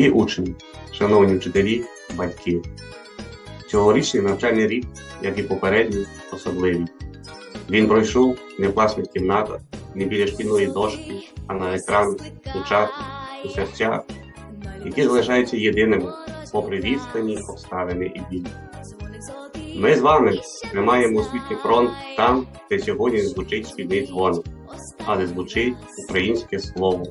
Дорогі учні, шановні вчителі, батьки, цьогорічний навчальний рік, як і попередній, особливий. Він пройшов не в класних кімнатах, не біля шкільної дошки, а на екранах, у чатах, у серцях, які залишаються єдиними, попри відстані, обставини і біль. Ми з вами тримаємо освітній фронт там, де сьогодні звучить шкільний дзвоник, а де звучить українське слово.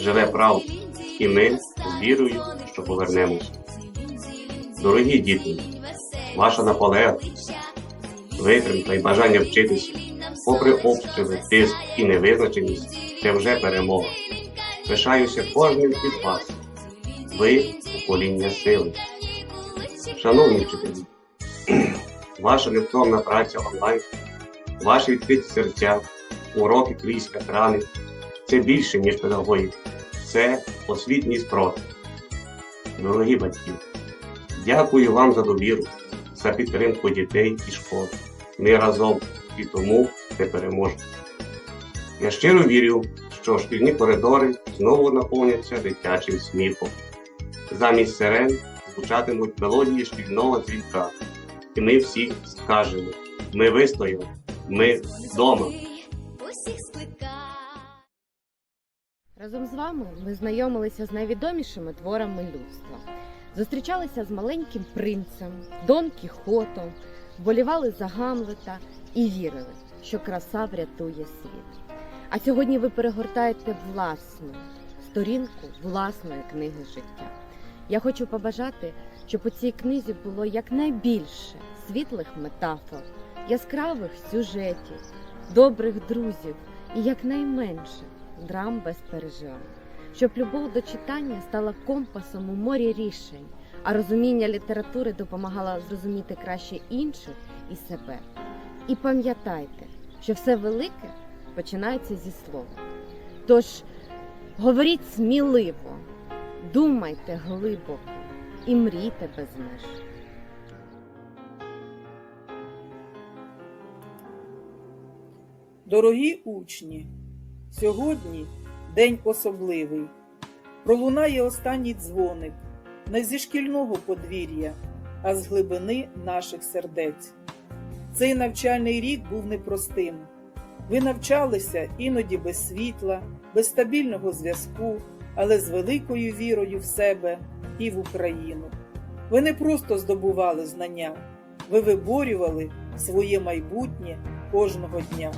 Живе правда, і ми з вірою, що повернемося. Дорогі діти, ваша наполегливість, витримка і бажання вчитися, попри обстріли, тиск і невизначеність, це вже перемога. Пишаюся кожним із вас. Ви покоління сили. Шановні вчителі, ваша невтомна праця онлайн, ваші відкриті серця, уроки крізь екрани це більше, ніж педагогіка. Це освітній спротив. Дорогі батьки, дякую вам за довіру, за підтримку дітей і школ. Ми разом і тому не переможемо. Я щиро вірю, що шкільні коридори знову наповняться дитячим сміхом. Замість сирен звучатимуть мелодії шкільного дзвінка. І ми всі скажемо: ми вистояли, ми вдома. Разом з вами ми знайомилися з найвідомішими творами людства. Зустрічалися з маленьким принцем, Дон Кіхотом, вболівали за Гамлета і вірили, що краса врятує світ. А сьогодні ви перегортаєте власну сторінку власної книги життя. Я хочу побажати, щоб у цій книзі було якнайбільше світлих метафор, яскравих сюжетів, добрих друзів і якнайменше драм без переживань, щоб любов до читання стала компасом у морі рішень, а розуміння літератури допомагало зрозуміти краще інших і себе. І пам'ятайте, що все велике починається зі слова. Тож говоріть сміливо, думайте глибоко і мрійте без меж. Дорогі учні, сьогодні день особливий. Пролунає останній дзвоник не зі шкільного подвір'я, а з глибини наших сердець. Цей навчальний рік був непростим. Ви навчалися іноді без світла, без стабільного зв'язку, але з великою вірою в себе і в Україну. Ви не просто здобували знання, ви виборювали своє майбутнє кожного дня.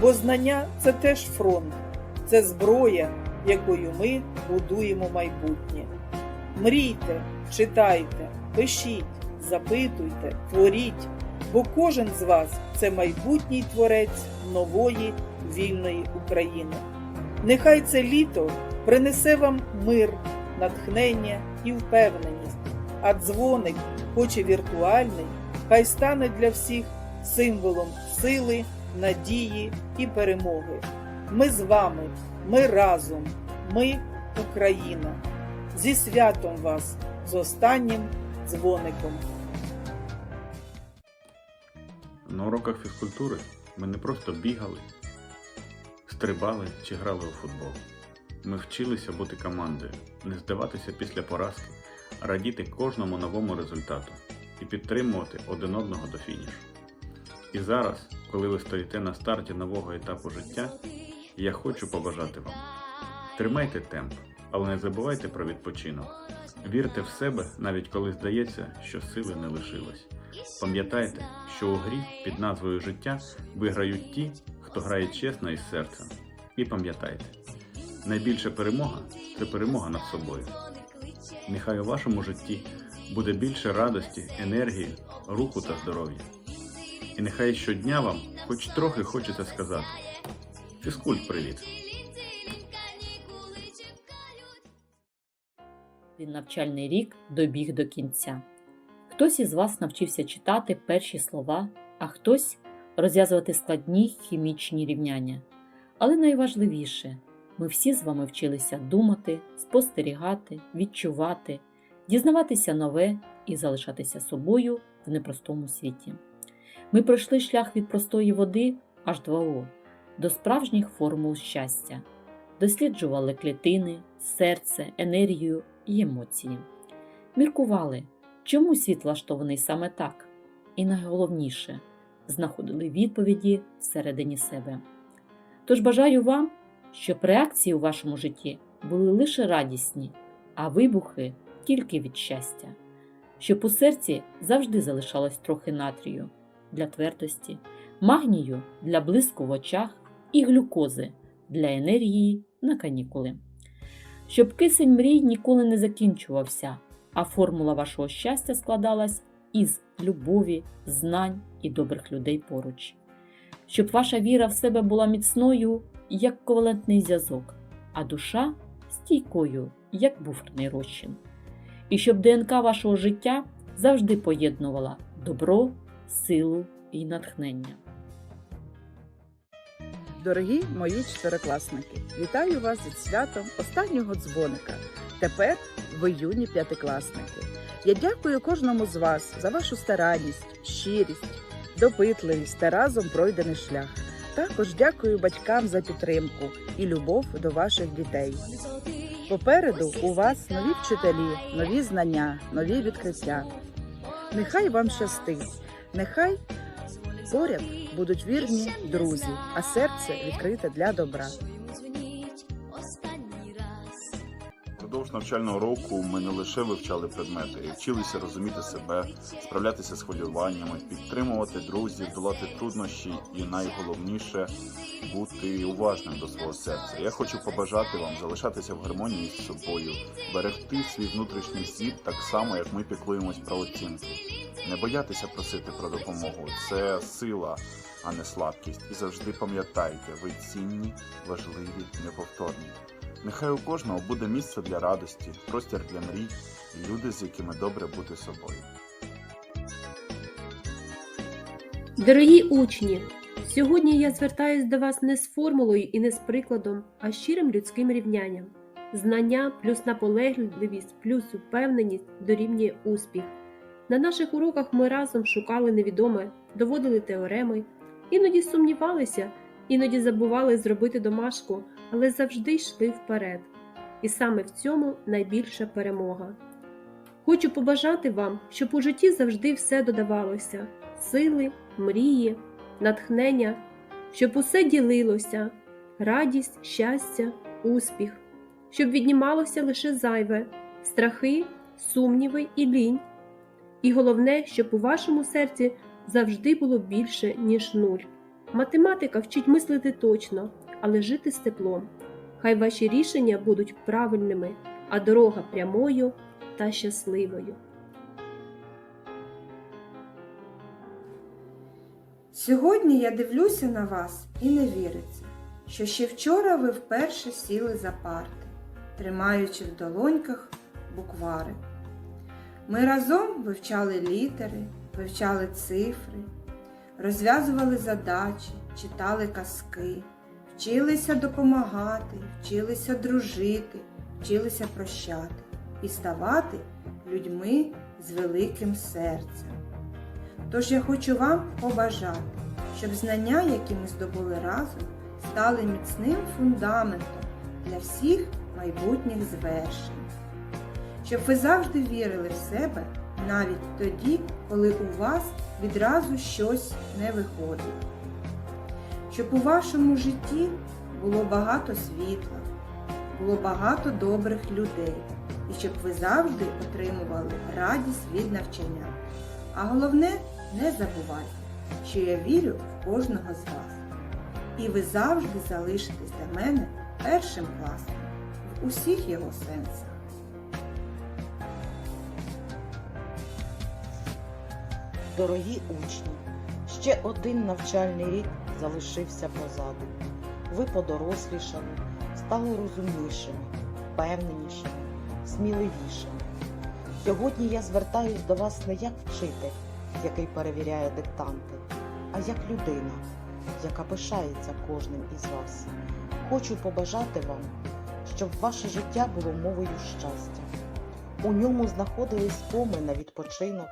Бо знання це теж фронт, це зброя, якою ми будуємо майбутнє. Мрійте, читайте, пишіть, запитуйте, творіть, бо кожен з вас це майбутній творець нової вільної України. Нехай це літо принесе вам мир, натхнення і впевненість, а дзвоник, хоч і віртуальний, хай стане для всіх символом сили надії і перемоги. Ми з вами, ми разом, ми Україна. Зі святом вас, з останнім дзвоником. На уроках фізкультури ми не просто бігали, стрибали чи грали у футбол. Ми вчилися бути командою, не здаватися після поразки, радіти кожному новому результату і підтримувати один одного до фінішу. І зараз, коли ви стоїте на старті нового етапу життя, я хочу побажати вам: тримайте темп, але не забувайте про відпочинок. Вірте в себе, навіть коли здається, що сили не лишилось. Пам'ятайте, що у грі під назвою Життя виграють ті, хто грає чесно і з серцем. І пам'ятайте, найбільша перемога це перемога над собою. Нехай у вашому житті буде більше радості, енергії, руху та здоров'я. І нехай щодня вам хоч трохи хочеться сказати. Фізкульт, привіт! Він навчальний рік добіг до кінця. Хтось із вас навчився читати перші слова, а хтось розв'язувати складні хімічні рівняння. Але найважливіше, ми всі з вами вчилися думати, спостерігати, відчувати, дізнаватися нове і залишатися собою в непростому світі. Ми пройшли шлях від простої води аж 2О до справжніх формул щастя. досліджували клітини, серце, енергію і емоції. Міркували, чому світ влаштований саме так, і найголовніше знаходили відповіді всередині себе. Тож бажаю вам, щоб реакції у вашому житті були лише радісні, а вибухи тільки від щастя, щоб у серці завжди залишалось трохи натрію для твердості, магнію для блиску в очах і глюкози для енергії на канікули. Щоб кисень мрій ніколи не закінчувався, а формула вашого щастя складалась із любові, знань і добрих людей поруч. Щоб ваша віра в себе була міцною, як ковалентний зв'язок, а душа стійкою, як буферний розчин. І щоб ДНК вашого життя завжди поєднувала добро, силу і натхнення. Дорогі мої чотирикласники, вітаю вас зі святом останнього дзвоника. Тепер ви юні п'ятикласники. Я дякую кожному з вас за вашу старанність, щирість, допитливість та разом пройдений шлях. Також дякую батькам за підтримку і любов до ваших дітей. Попереду у вас нові вчителі, нові знання, нові відкриття. Нехай вам щастить, нехай поряд будуть вірні друзі, а серце відкрите для добра. Впродовж навчального року ми не лише вивчали предмети, і вчилися розуміти себе, справлятися з хвилюваннями, підтримувати друзів, долати труднощі і найголовніше бути уважним до свого серця. Я хочу побажати вам залишатися в гармонії з собою, берегти свій внутрішній світ так само, як ми піклуємось про оцінки. Не боятися просити про допомогу це сила, а не слабкість. І завжди пам'ятайте, ви цінні, важливі, неповторні. Нехай у кожного буде місце для радості, простір для мрій і люди, з якими добре бути собою. Дорогі учні, сьогодні я звертаюсь до вас не з формулою і не з прикладом, а щирим людським рівнянням. Знання плюс наполегливість плюс упевненість дорівнює успіх. На наших уроках ми разом шукали невідоме, доводили теореми, іноді сумнівалися, іноді забували зробити домашку, але завжди йшли вперед. І саме в цьому найбільша перемога. Хочу побажати вам, щоб у житті завжди все додавалося: сили, мрії, натхнення, щоб усе ділилося, радість, щастя, успіх, щоб віднімалося лише зайве, страхи, сумніви і лінь. І головне, щоб у вашому серці завжди було більше, ніж нуль. Математика вчить мислити точно, але жити з теплом. Хай ваші рішення будуть правильними, а дорога прямою та щасливою. Сьогодні я дивлюся на вас і не віриться, що ще вчора ви вперше сіли за парти, тримаючи в долоньках буквари. Ми разом вивчали літери, вивчали цифри, розв'язували задачі, читали казки, вчилися допомагати, вчилися дружити, вчилися прощати і ставати людьми з великим серцем. Тож я хочу вам побажати, щоб знання, які ми здобули разом, стали міцним фундаментом для всіх майбутніх звершень. Щоб ви завжди вірили в себе навіть тоді, коли у вас відразу щось не виходить. Щоб у вашому житті було багато світла, було багато добрих людей, і щоб ви завжди отримували радість від навчання. А головне, не забувайте, що я вірю в кожного з вас. І ви завжди залишитесь для мене першим класом в усіх його сенсах. Дорогі учні, ще один навчальний рік залишився позаду. Ви подорослішали, стали розумнішими, впевненішими, сміливішими. Сьогодні я звертаюсь до вас не як вчитель, який перевіряє диктанти, а як людина, яка пишається кожним із вас. Хочу побажати вам, щоб ваше життя було мовою щастя. У ньому знаходились спомини на відпочинок,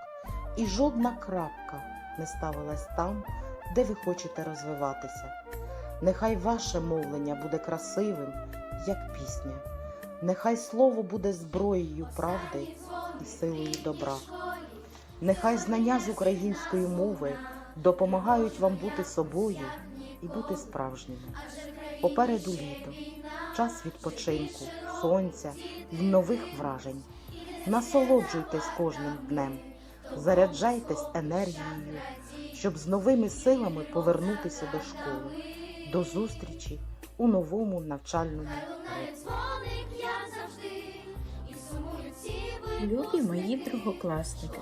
і жодна крапка не ставилась там, де ви хочете розвиватися. Нехай ваше мовлення буде красивим, як пісня. Нехай слово буде зброєю правди і силою добра. Нехай знання з української мови допомагають вам бути собою і бути справжніми. Попереду літо, час відпочинку, сонця і нових вражень. Насолоджуйтесь кожним днем, заряджайтесь енергією, щоб з новими силами повернутися до школи. До зустрічі у новому навчальному році. Любі мої другокласники.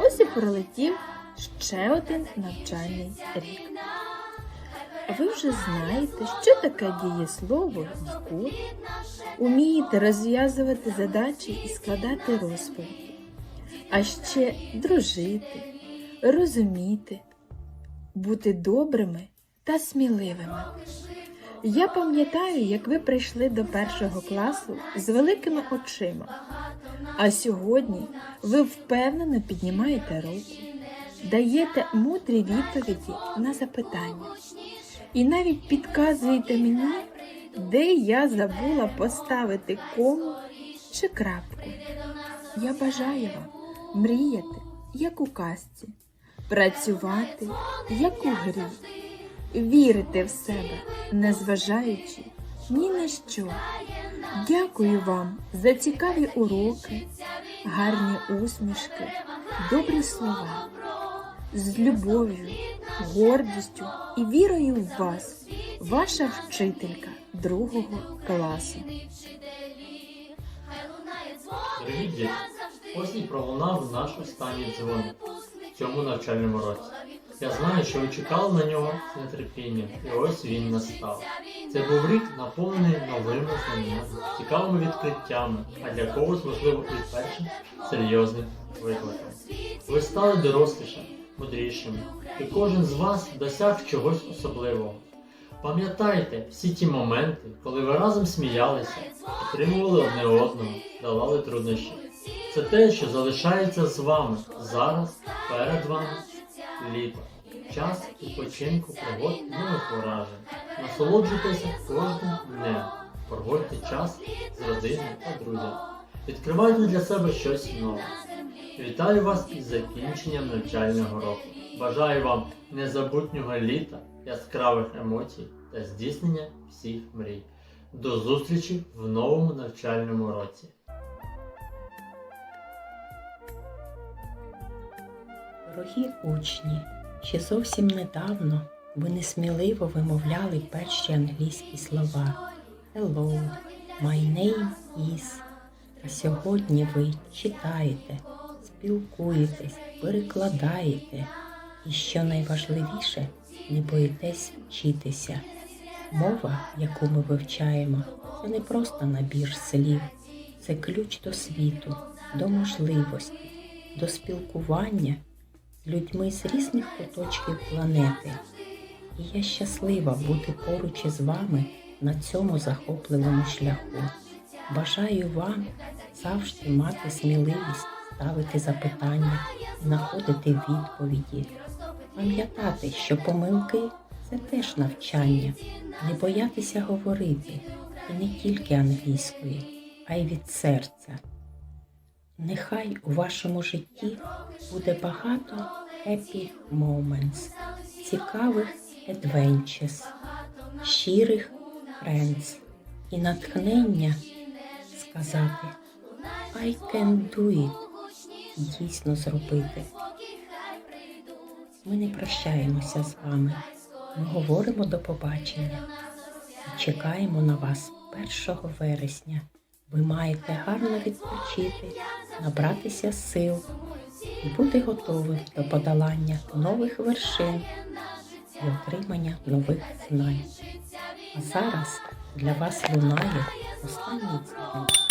Ось і пролетів ще один навчальний рік. Ви вже знаєте, що таке дієслово «йку», умієте розв'язувати задачі і складати розповіді, а ще дружити, розуміти, бути добрими та сміливими. Я пам'ятаю, як ви прийшли до першого класу з великими очима, а сьогодні ви впевнено піднімаєте руку, даєте мудрі відповіді на запитання і навіть підказуєте мені, де я забула поставити кому чи крапку. Я бажаю вам мріяти, як у казці, працювати, як у грі, вірити в себе, незважаючи ні на що. Дякую вам за цікаві уроки, гарні усмішки, добрі слова. З любов'ю, гордістю і вірою в вас, ваша вчителька другого класу. Дорогі діти, і пролунав наш останній дзвоник в цьому навчальному році. Я знаю, що ви чекали на нього з нетерпінням, і ось він настав. Це був рік наповнений новими знаннями, цікавими відкриттями, а для когось, можливо, і першим серйозним викликом. Ви стали дорослішими, мудрішими, і кожен з вас досяг чогось особливого. Пам'ятайте всі ті моменти, коли ви разом сміялися, підтримували одне одного, долали труднощі. Це те, що залишається з вами зараз, перед вами літо. Час відпочинку, пригод нових вражень. Насолоджуйтеся кожним днем. Проводьте час з родиною та друзями. Відкривайте для себе щось нове. Вітаю вас із закінченням навчального року. Бажаю вам незабутнього літа, яскравих емоцій та здійснення всіх мрій. До зустрічі в новому навчальному році. Дорогі учні, ще зовсім недавно ви несміливо вимовляли перші англійські слова Hello, my name is. А сьогодні ви читаєте, спілкуєтесь, перекладаєте і, що найважливіше, не боїтесь вчитися. Мова, яку ми вивчаємо, це не просто набір слів, це ключ до світу, до можливості, до спілкування людьми з різних куточків планети. І я щаслива бути поруч із вами на цьому захопливому шляху. Бажаю вам завжди мати сміливість ставити запитання, знаходити відповіді, пам'ятати, що помилки це теж навчання, не боятися говорити і не тільки англійської, а й від серця. Нехай у вашому житті буде багато happy moments, цікавих adventures, щирих friends і натхнення сказати I can do it дійсно зробити. Ми не прощаємося з вами. Ми говоримо до побачення і чекаємо на вас 1 вересня. Ви маєте гарно відпочити, набратися сил і бути готовим до подолання нових вершин і отримання нових знань. А зараз для вас лунає останній дзвін.